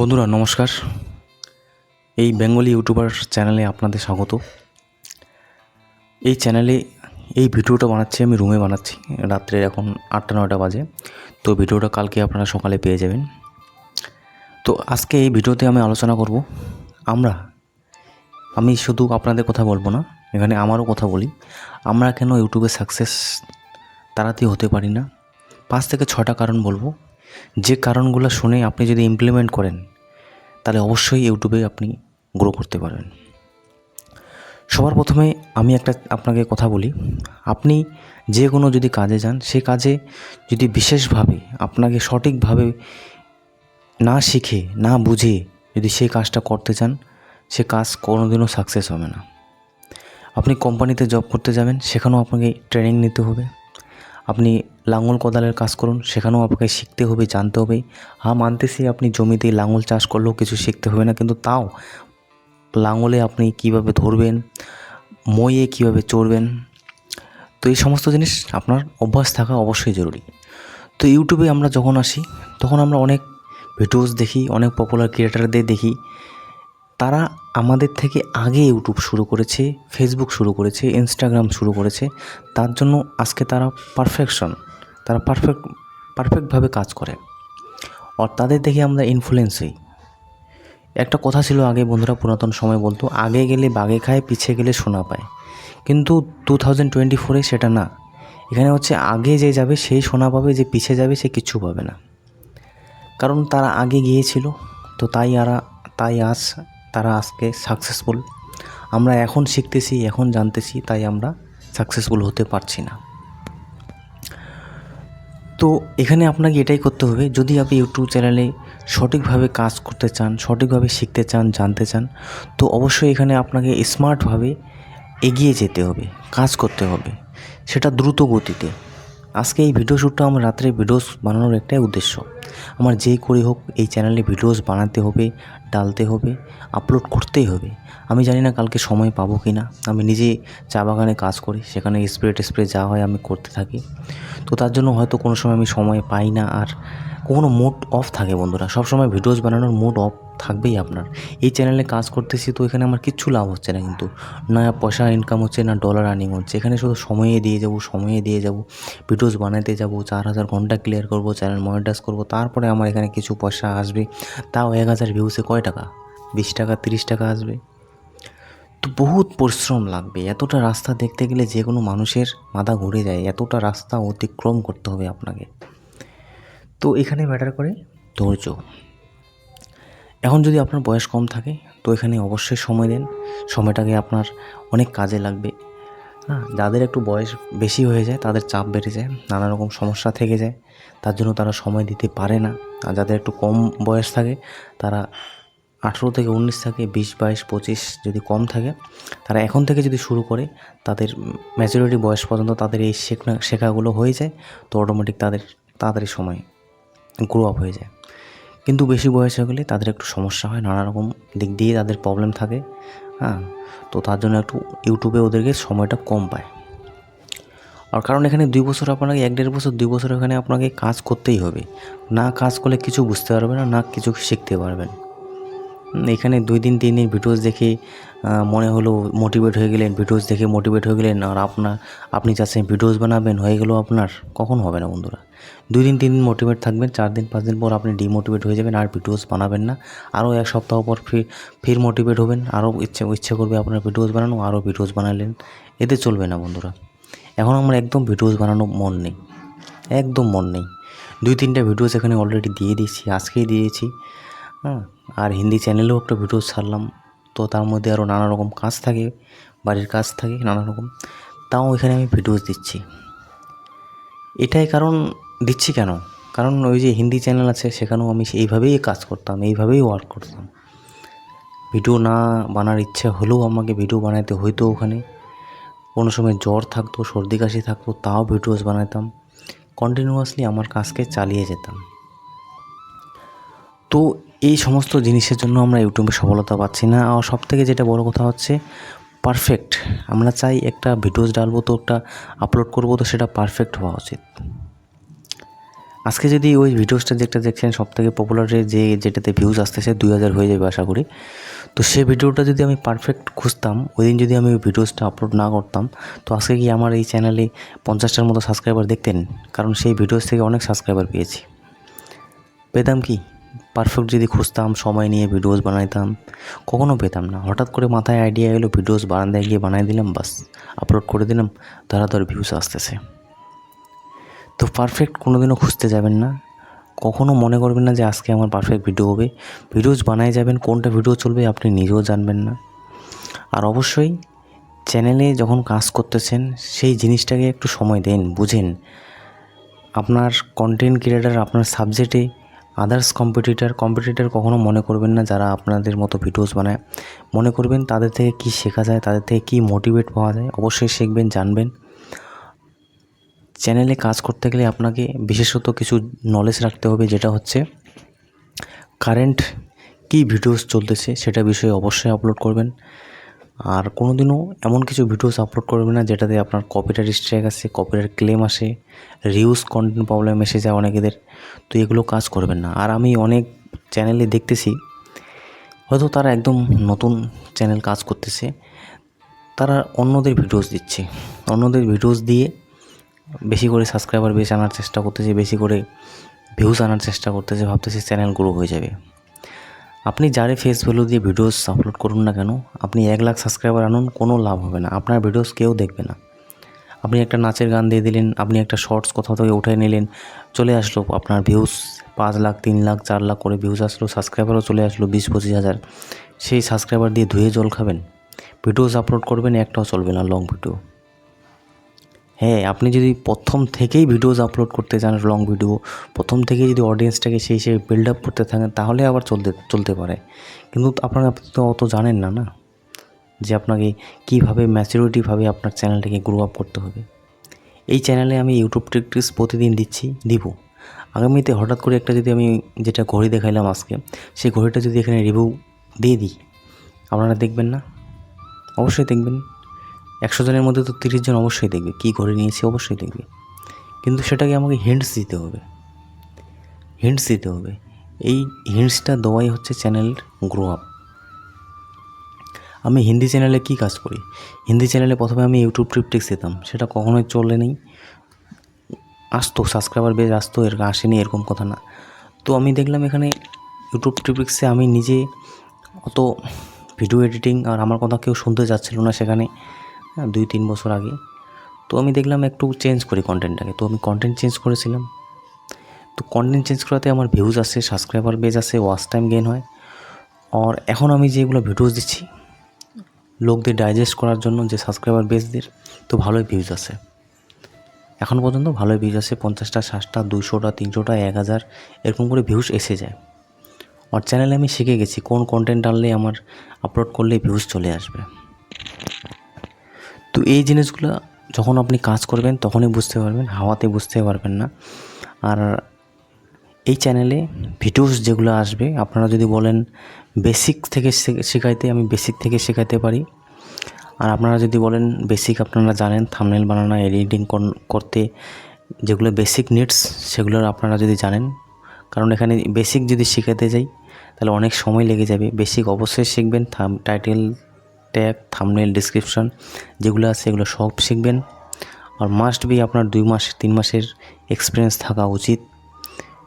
বন্ধুরা, নমস্কার। এই বেঙ্গলি ইউটিউবার চ্যানেলে আপনাদের স্বাগত। এই চ্যানেলে এই ভিডিওটা বানাচ্ছি, আমি রুমে বানাচ্ছি রাত্রে এখন আটটা নয়টা বাজে। তো ভিডিওটা কালকে আপনারা সকালে পেয়ে যাবেন। তো আজকে এই ভিডিওতে আমি আলোচনা করব, আমরা, আমি শুধু আপনাদের কথা বলব না, এখানে আমারও কথা বলি, আমরা কেন ইউটিউবে সাকসেস তাড়াতাড়ি হতে পারি না? পাঁচ থেকে ছটা কারণ বলব। যে কারণগুলো শুনে আপনি যদি ইমপ্লিমেন্ট করেন তাহলে অবশ্যই ইউটিউবে আপনি গ্রো করতে পারবেন সবার প্রথমে আমি একটা আপনাকে কথা বলি, আপনি যে কোনো যদি কাজে যান, সে কাজে যদি বিশেষভাবে আপনাকে সঠিকভাবে না শিখে, না বুঝে যদি সেই কাজটা করতে চান, সে কাজ কোনোদিনও সাকসেস হবে না। আপনি কোম্পানিতে জব করতে যাবেন, সেখানেও আপনাকে ট্রেনিং নিতে হবে। আপনি লাঙল কোদালের কাজ করুন, সেখানেও আপনাকে শিখতে হবে, জানতে হবে। হ্যাঁ মানতেছি আপনি জমিতে লাঙল চাষ করলেও কিছু শিখতে হবে না, কিন্তু তাও লাঙলে আপনি কীভাবে ধরবেন, মইয়ে কীভাবে চড়বেন, তো এই সমস্ত জিনিস আপনার অভ্যাস থাকা অবশ্যই জরুরি। তো ইউটিউবে আমরা যখন আসি, তখন আমরা অনেক ভিডিওস দেখি, অনেক পপুলার ক্রিয়েটারদের দেখি। তারা আমাদের থেকে আগে ইউটিউব শুরু করেছে ফেসবুক শুরু করেছে ইনস্টাগ্রাম শুরু করেছে। তার জন্য আজকে তারা পারফেকশন তারা পারফেক্ট পারফেক্টভাবে কাজ করে। আর তাদের দেখে আমরা ইনফ্লুয়েন্স হই একটা কথা ছিল আগে, বন্ধুরা, পুরাতন সময় বলতো, আগে গেলে বাগে খায় পিছিয়ে গেলে সোনা পায়। কিন্তু টু থাউজেন্ড টোয়েন্টি ফোরে সেটা না। এখানে হচ্ছে আগে যে যাবে সেই সোনা পাবে, যে পিছিয়ে যাবে, সে কিচ্ছু পাবে না। কারণ তারা আগে গিয়েছিল, তো তাই আরা, তাই আজ তারা আজকে সাকসেসফুল আমরা এখন শিখতেছি, এখন জানতেছি, তাই আমরা সাকসেসফুল হতে পারছি না। তো এখানে আপনাকে এটাই করতে হবে, যদি আপনি ইউটিউব চ্যানেলে সঠিকভাবে কাজ করতে চান, সঠিকভাবে শিখতে চান, জানতে চান, তো অবশ্যই এখানে আপনাকে স্মার্টভাবে এগিয়ে যেতে হবে, কাজ করতে হবে, সেটা দ্রুত গতিতে। আজকে এই ভিডিও শ্যুটটা আমার রাত্রে ভিডিওস বানানোর একটাই উদ্দেশ্য। আমার যেই করে হোক এই চ্যানেলে ভিডিওস বানাতে হবে, ডালতে হবে আপলোড করতেই হবে। আমি জানি না কালকে সময় পাবো কি না আমি নিজে চা বাগানে কাজ করি, সেখানে স্প্রে টেস্প্রে যা হয় আমি করতে থাকি। তো তার জন্য হয়তো কোনো সময় আমি সময় পাই না আর কখনো মুড অফ থাকে বন্ধুরা। সব সময় ভিডিওস বানানোর মুড অফ থাকবেই আপনার। এই চ্যানেলে কাজ করতেছি তো এখানে আমার কিচ্ছু লাভ হচ্ছে না কিন্তু। না পয়সা ইনকাম হচ্ছে, না ডলার আর্নিং হচ্ছে। এখানে শুধু সময়ে দিয়ে যাব, সময়ে দিয়ে যাব। ভিডিওস বানাতে যাব, চার হাজার ঘণ্টা ক্লিয়ার করব চ্যানেল মনিটাইজ করব। তারপরে আমার এখানে কিছু পয়সা আসবে। তাও এক হাজার ভিউসে কয় টাকা? বিশ টাকা, তিরিশ টাকা আসবে। তো বহুত পরিশ্রম লাগবে। এতটা রাস্তা দেখতে গেলে যে কোনো মানুষের মাথা ঘুরে যায়। এতটা রাস্তা অতিক্রম করতে হবে আপনাকে। তো এখানে ম্যাটার করে? ধৈর্য এখন যদি আপনার বয়স কম থাকে, তো এখানে অবশ্যই সময় দেন। সময়টাকে আপনার অনেক কাজে লাগবে। হ্যাঁ যাদের একটু বয়স বেশি হয়ে যায়, তাদের চাপ বেড়ে যায়, নানা রকম সমস্যা থেকে যায়, তার জন্য তারা সময় দিতে পারে না। আর যাদের একটু কম বয়স থাকে, তারা আঠেরো থেকে উনিশ থেকে বিশ, বাইশ, পঁচিশ যদি কম থাকে, তারা এখন থেকে যদি শুরু করে, তাদের ম্যাচুরিটি বয়স পর্যন্ত তাদের এই শেখা শেখাগুলো হয়ে যায়, তো অটোমেটিক তাদের তাড়াতাড়ি সময় গ্রো আপ হয়ে যায়। কিন্তু বেশি বয়স হয়ে গেলে তাদের একটু সমস্যা হয়, নানা রকম দিক দিয়ে তাদের প্রবলেম থাকে হ্যাঁ? তো তার জন্য একটু ইউটিউবে ওদেরকে সময়টা কম পায়। আর কারণ এখানে দুই বছর আপনাকে, এক দেড় বছর, দুই বছর এখানে আপনাকে কাজ করতেই হবে। না কাজ করলে কিছু বুঝতে পারবে না না কিছু শিখতে পারবেন। এখানে দুই দিন, তিন দিন ভিডিওস দেখে মনে হলো মোটিভেট হয়ে গেলেন, ভিডিওস দেখে মোটিভেট হয়ে গেলেন, আর আপনার আপনি চাচ্ছেন ভিডিওস বানাবেন, হয়ে গেলো আপনার, কখন হবে না বন্ধুরা? দুই দিন, তিন দিন মোটিভেট থাকবেন, চার দিন, পাঁচ দিন পর আপনি ডিমোটিভেট হয়ে যাবেন, আর ভিডিওস বানাবেন না। আরও এক সপ্তাহ পর ফির ফির মোটিভেট হবেন, আরও ইচ্ছে ইচ্ছে করবে আপনার ভিডিওস বানানো, আরও ভিডিওস বানালেন। এতে চলবে না বন্ধুরা। এখন আমার একদম ভিডিওস বানানো মন নেই। একদম মন নেই। দুই, তিনটা ভিডিওস এখানে অলরেডি দিয়ে দিয়েছি, আজকেই দিয়েছি। হ্যাঁ। আর হিন্দি চ্যানেলেও একটা ভিডিও ছাড়লাম। তো তার মধ্যে আরও নানা রকম কাজ থাকে, বাড়ির কাজ থাকে, নানা রকম। তাও এখানে আমি ভিডিওস দিচ্ছি। এটাই কারণ দিচ্ছি কেন? কারণ ওই যে হিন্দি চ্যানেল আছে, সেখানেও আমি এইভাবেই কাজ করতাম, এইভাবেই ওয়ার্ক করতাম। ভিডিও না বানার ইচ্ছে হলেও আমাকে ভিডিও বানাতে হইতো ওখানে। কোনো সময় জ্বর থাকতো, সর্দি কাশি থাকতো, তাও ভিডিওস বানাতাম কন্টিনিউয়াসলি আমার কাজকে চালিয়ে যেতাম। তো এই সমস্ত জিনিসের জন্য আমরা ইউটিউবে সফলতা পাচ্ছি না। আর সব থেকে যেটা বড় কথা হচ্ছে পারফেক্ট আমরা চাই একটা ভিডিওস ডালবো তো একটা আপলোড করব তো সেটা পারফেক্ট হওয়া উচিত। আজকে যদি ওই ভিডিওসটা যেটা দেখছেন সব থেকে পপুলার যে যেটাতে ভিউজ আসতেছে দুই হাজার হয়ে যাবে আশা করি, তো সেই ভিডিওটা যদি আমি পারফেক্ট খুঁজতাম ওই দিন যদি আমি ওই ভিডিওসটা আপলোড না করতাম, তো আজকে কি আমার এই চ্যানেলে পঞ্চাশটার মতো সাবস্ক্রাইবার দেখতেন? কারণ সেই ভিডিওস থেকে অনেক সাবস্ক্রাইবার পেয়েছি। পেতাম কি? পারফেক্ট যদি খুঁজতাম, সময় নিয়ে ভিডিওস বানাইতাম, কখনো পেতাম না। হঠাৎ করে মাথায় আইডিয়া এলো ভিডিওস বারান্দায় গিয়ে বানাই দিলাম, বাস আপলোড করে দিলাম ধরাধর ভিউস আসতেছে। তো পারফেক্ট কোনো দিনও খুঁজতে যাবেন না। কখনও মনে করবেন না যে আজকে আমার পারফেক্ট ভিডিও হবে। ভিডিওস বানায় যাবেন, কোনটা ভিডিও চলবে আপনি নিজেও জানবেন না। আর অবশ্যই চ্যানেলে যখন কাজ করতেছেন, সেই জিনিসটাকে একটু সময় দেন, বুঝেন। আপনার কন্টেন্ট ক্রিয়েটার আপনার সাবজেক্টে আদার্স কম্পিটিটার কম্পিটিটার কখনো মনে করবেন না যারা আপনাদের মতো ভিডিওস বানায়। মনে করবেন তাদের থেকে কী শেখা যায়, তাদের থেকে কী মোটিভেট পাওয়া যায়, অবশ্যই শিখবেন, জানবেন। চ্যানেলে কাজ করতে গেলে আপনাকে বিশেষত কিছু নলেজ রাখতে হবে, যেটা হচ্ছে কারেন্ট কী ভিডিওস চলতেছে, সেটা বিষয়ে অবশ্যই আপলোড করবেন। আর কোনো দিনও এমন কিছু ভিডিওস আপলোড করবে না যেটাতে আপনার কপিরাইট স্ট্রাইক আসে কপিরাইট ক্লেম আসে রিউজ কন্টেন্ট প্রবলেম এসে যায় অনেকেদের। তো এগুলো কাজ করবেন না। আর আমি অনেক চ্যানেলে দেখতেছি, হয়তো তারা একদম নতুন চ্যানেল কাজ করতেছে। তারা অন্যদের ভিডিওস দিচ্ছে। অন্যদের ভিডিওস দিয়ে বেশি করে সাবস্ক্রাইবার বেশি আনার চেষ্টা করতেছে, বেশি করে ভিউজ আনার চেষ্টা করতেছে, ভাবতেছে চ্যানেল গ্রো হয়ে যাবে। আপনি যারে ফেস ভ্যালু দিয়ে ভিডিওস আপলোড করুন না কেন, আপনি এক লাখ সাবস্ক্রাইবার আনুন, কোনো লাভ হবে না। আপনার ভিডিওস কেউ দেখবে না। আপনি একটা নাচের গান দিয়ে দিলেন, আপনি একটা শর্টস কোথাও থেকে উঠে নিলেন, চলে আসলো আপনার ভিউজ পাঁচ লাখ, তিন লাখ, চার লাখ করে ভিউজ আসলো সাবস্ক্রাইবারও চলে আসলো বিশ, পঁচিশ হাজার। সেই সাবস্ক্রাইবার দিয়ে ধুয়ে জল খাবেন। ভিডিওস আপলোড করবেন, একটাও চলবে না লং ভিডিও হ্যাঁ আপনি যদি প্রথম থেকেই ভিডিওস আপলোড করতে চান লং ভিডিও প্রথম থেকেই যদি অডিয়েন্সটাকে সেই সেই বিল্ড আপ করতে থাকেন, তাহলে আবার চলতে চলতে পারে। কিন্তু আপনারা তো অত জানেন না না? যে আপনাকে কীভাবে ম্যাচিউরিটিভাবে আপনার চ্যানেলটাকে গ্রো আপ করতে হবে। এই চ্যানেলে আমি ইউটিউব টিপস প্রতিদিন দিচ্ছি, দিব। আগামীতে হঠাৎ করে একটা যদি আমি যেটা ঘড়ি দেখাইলাম আজকে, সেই ঘড়িটা যদি এখানে রিভিউ দিয়ে দিই, আপনারা দেখবেন না? অবশ্যই দেখবেন। একশো জনের মধ্যে তো তিরিশ জন অবশ্যই দেখবে। কী ঘড়ি নিয়েছি অবশ্যই দেখবে। কিন্তু সেটাকে আমাকে হিন্টস দিতে হবে। হিন্টস দিতে হবে। এই হিন্টসটা দেওয়াই হচ্ছে চ্যানেল গ্রো আপ আমি হিন্দি চ্যানেলে কী কাজ করি? হিন্দি চ্যানেলে প্রথমে আমি ইউটিউব ট্রিপটিক্স দিতাম। সেটা কখনোই চলে নেই। আসতো সাবস্ক্রাইবার বেশ আসতো এর আসেনি, এরকম কথা না। তো আমি দেখলাম এখানে ইউটিউব ট্রিপিক্সে আমি নিজে অত ভিডিও এডিটিং আর আমার কথা কেউ শুনতে যাচ্ছিল না সেখানে। হ্যাঁ, দুই তিন বছর আগে। তো আমি দেখলাম একটু চেঞ্জ করি কন্টেন্টটাকে তো আমি কন্টেন্ট চেঞ্জ করেছিলাম। তো কন্টেন্ট চেঞ্জ করাতে আমার ভিউজ আসে সাবস্ক্রাইবার বেজ আসে ওয়াচ টাইম গেন হয়। আর এখন আমি যেগুলো ভিডিওস দিচ্ছি লোকদের ডাইজেস্ট করার জন্য যে সাবস্ক্রাইবার বেসদের তো ভালোই ভিউজ আসে। এখন পর্যন্ত ভালোই ভিউজ আসে পঞ্চাশটা ষাটটা দুশোটা তিনশোটা এক হাজার এরকম করে ভিউজ এসে যায়। আর চ্যানেলে আমি শিখে গেছি কোন কন্টেন্ট আনলে আমার আপলোড করলে ভিউজ চলে আসবে। তো এই জিনিসগুলো যখন আপনি কাজ করবেন, তখনই বুঝতে পারবেন, হাওয়াতে বুঝতে পারবেন না। আর এই চ্যানেলে ভিডিওস যেগুলো আসবে, আপনারা যদি বলেন বেসিক থেকে শেখাইতে, আমি বেসিক থেকে শেখাতে পারি। আর আপনারা যদি বলেন বেসিক আপনারা জানেন থামনেল বানানো এডিটিং করতে, যেগুলো বেসিক নিডস সেগুলো আপনারা যদি জানেন। কারণ এখানে বেসিক যদি শেখাতে যাই, তাহলে অনেক সময় লেগে যাবে। বেসিক অবশ্যই শিখবেন থাম টাইটেল ট্যাগ থামনেল ডিসক্রিপশন যেগুলো আছে এগুলো সব শিখবেন। আর মাস্ট বি আপনার দুই মাস, তিন মাসের এক্সপিরিয়েন্স থাকা উচিত।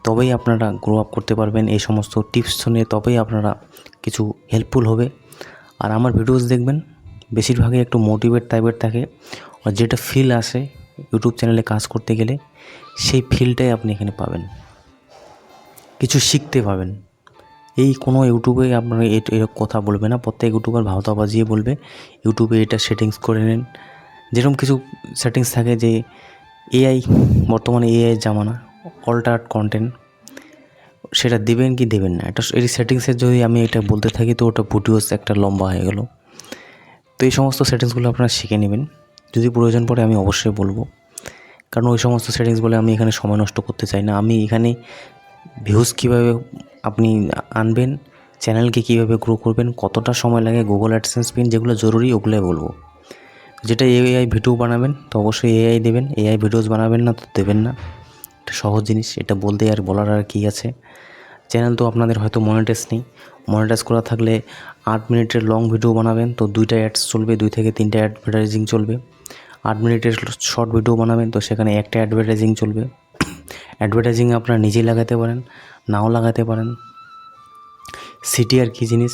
তবেই আপনারা গ্রো আপ করতে পারবেন, এই সমস্ত টিপস শুনে তবেই আপনারা কিছু হেল্পফুল হবে। আর আমার ভিডিওস দেখবেন, বেশিরভাগই একটু মোটিভেট টাইপের থাকে। আর যেটা ফিল আসে ইউটিউব চ্যানেলে কাজ করতে গেলে, সেই ফিলটাই আপনি এখানে পাবেন। কিছু শিখতে পাবেন। এই কোনো ইউটিউবে আপনার এরকম কথা বলবে না, প্রত্যেক ইউটিউবার ভাওতা বাজিয়ে বলবে, ইউটিউবে এটা সেটিংস করে নেন। যেরকম কিছু সেটিংস থাকে যে এআই বর্তমানে এআই জামানা অল্টার কন্টেন্ট সেটা দেবেন কি দেবেন না। এটা এই সেটিংসের যদি আমি এটা বলতে থাকি, তো ওটা ভিডিওস একটা লম্বা হয়ে গেল। তো এই সমস্ত সেটিংসগুলো আপনারা শিখে নেবেন। যদি প্রয়োজন পড়ে আমি অবশ্যই বলব। কারণ ওই সমস্ত সেটিংস বলে আমি এখানে সময় নষ্ট করতে চাই না। আমি এখানে ভিউজ কীভাবে আপনি আনবেন চ্যানেলকে কীভাবে গ্রো করবেন, কতটা সময় লাগে গুগল অ্যাডসেন্স পিন যেগুলো জরুরি, ওগুলোই বলব। যেটা এআই ভিডিও বানাবেন, তো অবশ্যই এআই দেবেন। এআই ভিডিওস বানাবেন না, তো দেবেন না। এটা সহজ জিনিস, এটা বলতে আর বলার আর কী আছে। চ্যানেল তো আপনাদের হয়তো মনিটাইজ নেই। মনিটাইজ করা থাকলে আট মিনিটের লং ভিডিও বানাবেন, তো দুইটা অ্যাডস চলবে, দুই থেকে তিনটা অ্যাডভার্টাইজিং চলবে। আট মিনিটের শর্ট ভিডিও বানাবেন, তো সেখানে একটা অ্যাডভার্টাইজিং চলবে। অ্যাডভার্টাইজিং আপনারা নিজেই লাগাতে পারেন, নাও লাগাতে পারেন। সিটিআর কী জিনিস?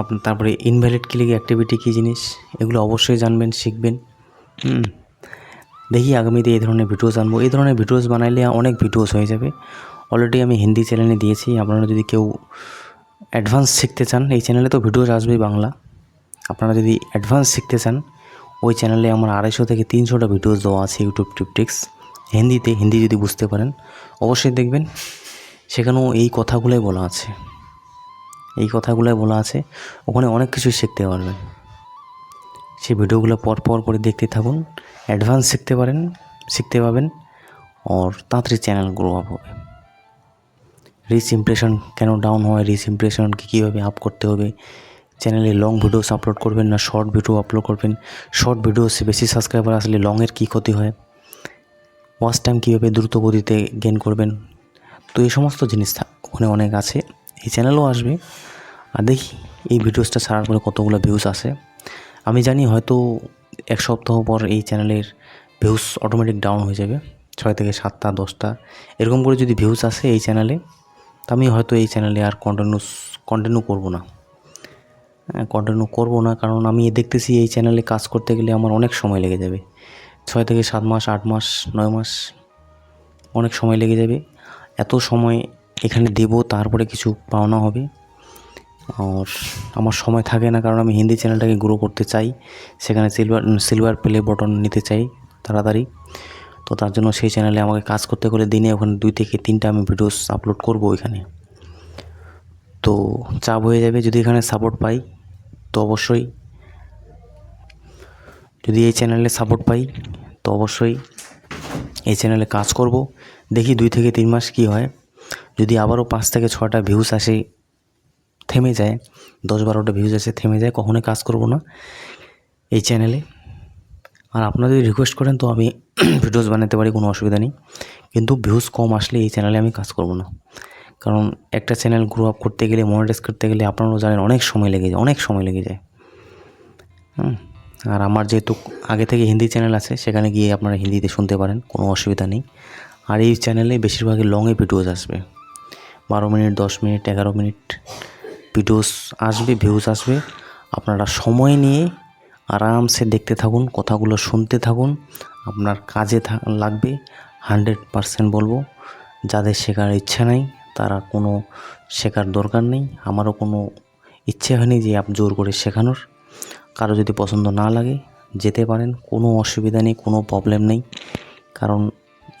আপনার তারপরে ইনভ্যালিড ক্লিক অ্যাক্টিভিটি কী জিনিস? এগুলো অবশ্যই জানবেন, শিখবেন। দেখি আগামীতে এই ধরনের ভিডিওস আনব। এই ধরনের ভিডিওস বানাইলে অনেক ভিডিওস হয়ে যাবে। অলরেডি আমি হিন্দি চ্যানেলে দিয়েছি। আপনারা যদি কেউ অ্যাডভান্স শিখতে চান, এই চ্যানেলে তো ভিডিওস আসবেই বাংলা। আপনারা যদি অ্যাডভান্স শিখতে চান, ওই চ্যানেলে আমার আড়াইশো থেকে তিনশোটা ভিডিওস দেওয়া আছে ইউটিউব টিপটিক্স হিন্দিতে, হিন্দি যদি বুঝতে পারেন, অবশ্যই দেখবেন সেখানেও এই কথাগুলোই বলা আছে। এই কথাগুলোই বলা আছে, ওখানে অনেক কিছু শিখতে পারবেন। সেই ভিডিওগুলো পর পর করে দেখতে থাকুন, অ্যাডভান্স শিখতে পারেন, শিখতে পাবেন, আর তাড়াতাড়ি চ্যানেল গ্রো আপ হবে। রিচ ইমপ্রেশন কেন ডাউন হয়, রিচ ইমপ্রেশনকে কীভাবে আপ করতে হবে, চ্যানেলে লং ভিডিওস আপলোড করবেন না, শর্ট ভিডিও আপলোড করবেন, শর্ট ভিডিওস বেশি সাবস্ক্রাইবার আসলে লংয়ের কী ক্ষতি হয় ওয়াচ টাইম কীভাবে দ্রুত গতিতে গেন করবেন? তো এই সমস্ত জিনিস ওখানে অনেক আছে। এই চ্যানেলও আসবে। আর দেখি, এই ভিডিওসটা ছাড়ার পরে কতগুলো ভিউজ আসে। আমি জানি হয়তো এক সপ্তাহ পর এই চ্যানেলের ভিউজ অটোমেটিক ডাউন হয়ে যাবে। ছয় থেকে সাতটা, দশটা, এরকম করে যদি ভিউজ আসে এই চ্যানেলে তো আমি হয়তো এই চ্যানেলে আর কন্টিনিউস কন্টিনিউ করব না। কন্টিনিউ করব না, কারণ আমি দেখতেছি এই চ্যানেলে কাজ করতে গেলে আমার অনেক সময় লেগে যাবে। ছয় থেকে সাত মাস, আট মাস, নয় মাস অনেক সময় লেগে যাবে। এত সময় এখানে দেবো, তারপরে কিছু পাওনা হবে। আর আমার সময় থাকে না, কারণ আমি হিন্দি চ্যানেলটাকে গ্রো করতে চাই। সেখানে সিলভার সিলভার প্লে বটন নিতে চাই তাড়াতাড়ি। তো তার জন্য সেই চ্যানেলে আমাকে কাজ করতে করে দিনে ওখানে দুই থেকে তিনটা আমি ভিডিওস আপলোড করব ওইখানে। তো চাপ হয়ে যাবে, যদি এখানে সাপোর্ট পাই, তো অবশ্যই যদি এই চ্যানেলে সাপোর্ট পাই, তো অবশ্যই এই চ্যানেলে কাজ করব। দেখি দুই থেকে তিন মাস কি হয়। যদি আবারও পাঁচ থেকে ছটা ভিউস আসে, থেমে যায়, দশ বারোটা ভিউজ আসে, থেমে যায় কখনোই কাজ করব না এই চ্যানেলে আর আপনারা যদি রিকোয়েস্ট করেন, তো আমি ভিডিওস বানাতে পারি, কোনো অসুবিধা নেই। কিন্তু ভিউজ কম আসলে এই চ্যানেলে আমি কাজ করব না। কারণ একটা চ্যানেল গ্রো আপ করতে গেলে মনিটাইজ করতে গেলে আপনারাও জানেন, অনেক সময় লেগে যায়, অনেক সময় লেগে যায়। হুম। আর আমার যেহেতু আগে থেকে হিন্দি চ্যানেল আছে, সেখানে গিয়ে আপনারা হিন্দিতে শুনতে পারেন, কোনো অসুবিধা নেই। আর এই চ্যানেলে বেশিরভাগই লংয়ে ভিডিওস আসবে। বারো মিনিট, দশ মিনিট, এগারো মিনিট ভিডিওস আসবে ভিউজ আসবে। আপনারা সময় নিয়ে আরামসে দেখতে থাকুন, কথাগুলো শুনতে থাকুন। আপনার কাজে লাগবে, হান্ড্রেড পারসেন্ট বলব। যাদের শেখার ইচ্ছা নাই, তারা কোনো শেখার দরকার নেই। আমারও কোনো ইচ্ছে হয়নি যে আপ, জোর করে শেখানোর। কারও যদি পছন্দ না লাগে, যেতে পারেন, কোনো অসুবিধা নেই, কোনো প্রবলেম নেই। কারণ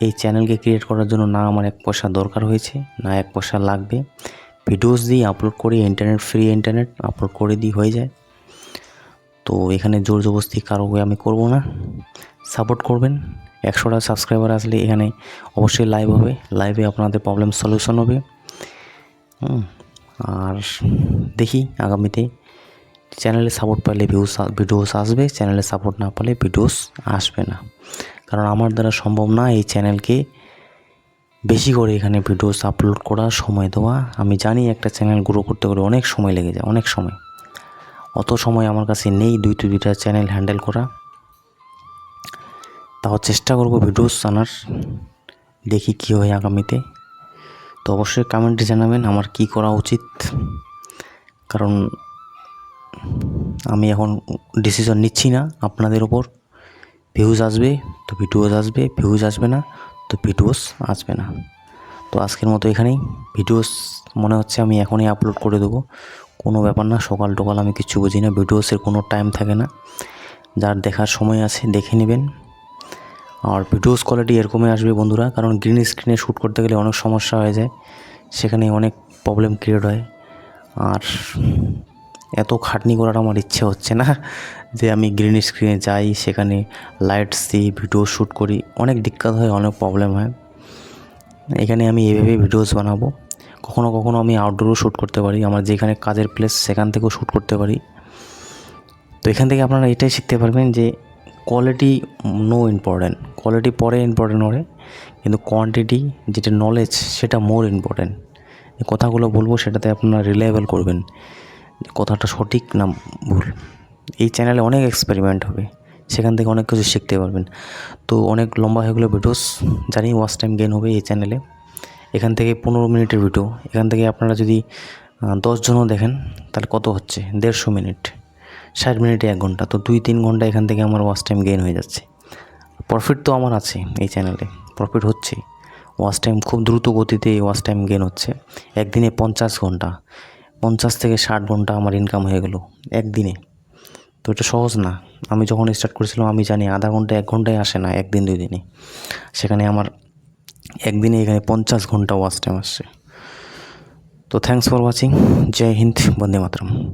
এই চ্যানেলকে ক্রিয়েট করার জন্য না আমার এক পয়সা দরকার হয়েছে, না এক পয়সা লাগবে। ভিডিওস দিই আপলোড করি ইন্টারনেট ফ্রি ইন্টারনেট আপলোড করে দিই, হয়ে যায়। তো এখানে জোর জবরদস্তি কারও আমি করব না। সাপোর্ট করবেন। একশোটা সাবস্ক্রাইবার আসলে এখানে অবশ্যই লাইভ হবে। লাইভে আপনাদের প্রবলেম সলিউশন হবে। আর দেখি আগামীতে চ্যানেলে সাপোর্ট পাইলে ভিউস ভিডিওস আসবে চ্যানেলে সাপোর্ট না পেলে ভিডিওস আসবে না। কারণ আমার দ্বারা সম্ভব না এই চ্যানেলকে বেশি করে এখানে ভিডিওস আপলোড করা সময় দেওয়া। আমি জানি একটা চ্যানেল গ্রো করতে গেলে অনেক সময় লেগে যায়, অনেক সময়। অত সময় আমার কাছে নেই দুই দুই দুইটা চ্যানেল হ্যান্ডেল করা। তাও চেষ্টা করব ভিডিওস আনার, দেখি কী হয় আগামীতে। তো অবশ্যই কমেন্টে জানাবেন আমার কি করা উচিত। কারণ আমি এখন ডিসিশন নিচ্ছি না আপনাদের ওপর ভিউজ আসবে তো ভিডিওস আসবে ভিউজ আসবে না তো ভিডিওস আসবে না। তো আজকের মতো এখানেই। ভিডিওস মনে হচ্ছে আমি এখনই আপলোড করে দেবো। কোনো ব্যাপার না, সকাল টকাল আমি কিছু বুঝি না, ভিডিওসের কোনো টাইম থাকে না। যার দেখার সময় আছে, দেখে নেবেন। আর ভিডিওস কোয়ালিটি এরকমই আসবে বন্ধুরা, কারণ গ্রিন স্ক্রিনে শ্যুট করতে গেলে অনেক সমস্যা হয়ে যায়। সেখানে অনেক প্রবলেম ক্রিয়েট হয়। আর এত খাটনি করার আমার ইচ্ছে হচ্ছে না যে আমি গ্রিন স্ক্রিনে যাই সেখানে লাইটস দিই ভিডিও শ্যুট করি অনেক দিক্কত হয় অনেক প্রবলেম হয়। এখানে আমি এভাবে ভিডিওস বানাবো। কখনো কখনো আমি আউটডোরও শ্যুট করতে পারি আমার যেখানে কাজের প্লেস সেখান থেকেও শ্যুট করতে পারি। তো এখান থেকে আপনারা এটাই শিখতে পারবেন যে কোয়ালিটি নো ইম্পর্ট্যান্ট কোয়ালিটি পরে ইম্পর্ট্যান্ট হবে কিন্তু কোয়ান্টিটি যেটা নলেজ সেটা মোর ইম্পর্ট্যান্ট কথাগুলো বলব সেটাতে আপনারা রিলায়েবল করবেন। কথাটা সঠিক না ভুল? এই চ্যানেলে অনেক এক্সপেরিমেন্ট হবে। সেখান থেকে অনেক কিছু শিখতে পারবেন। তো অনেক লম্বা হয়ে গেলো ভিডিওস জানি ওয়াচ টাইম গেন হবে এই চ্যানেলে এখান থেকে পনেরো মিনিটের ভিডিও এখান থেকে আপনারা যদি দশজনও দেখেন, তাহলে কত হচ্ছে? দেড়শো মিনিট। ষাট মিনিটে এক ঘণ্টা। তো দুই তিন ঘণ্টা এখান থেকে আমার ওয়াচ টাইম গেইন হয়ে যাচ্ছে। প্রফিট তো আমার আছে এই চ্যানেলে প্রফিট হচ্ছে ওয়াচ টাইম খুব দ্রুত গতিতে ওয়াচ টাইম গেন হচ্ছে। একদিনে পঞ্চাশ ঘণ্টা। পঞ্চাশ থেকে ষাট ঘণ্টা আমার ইনকাম হয়ে গেলো একদিনে। তো এটা সহজ না। আমি যখন স্টার্ট করেছিলাম, আমি জানি আধা ঘণ্টা, এক ঘন্টায় আসে না, একদিন, দুই দিনে। সেখানে আমার একদিনে এখানে পঞ্চাশ ঘণ্টা ওয়াচ টাইম আসছে। তো থ্যাংকস ফর ওয়াচিং জয় হিন্দ, বন্দে মাতরম।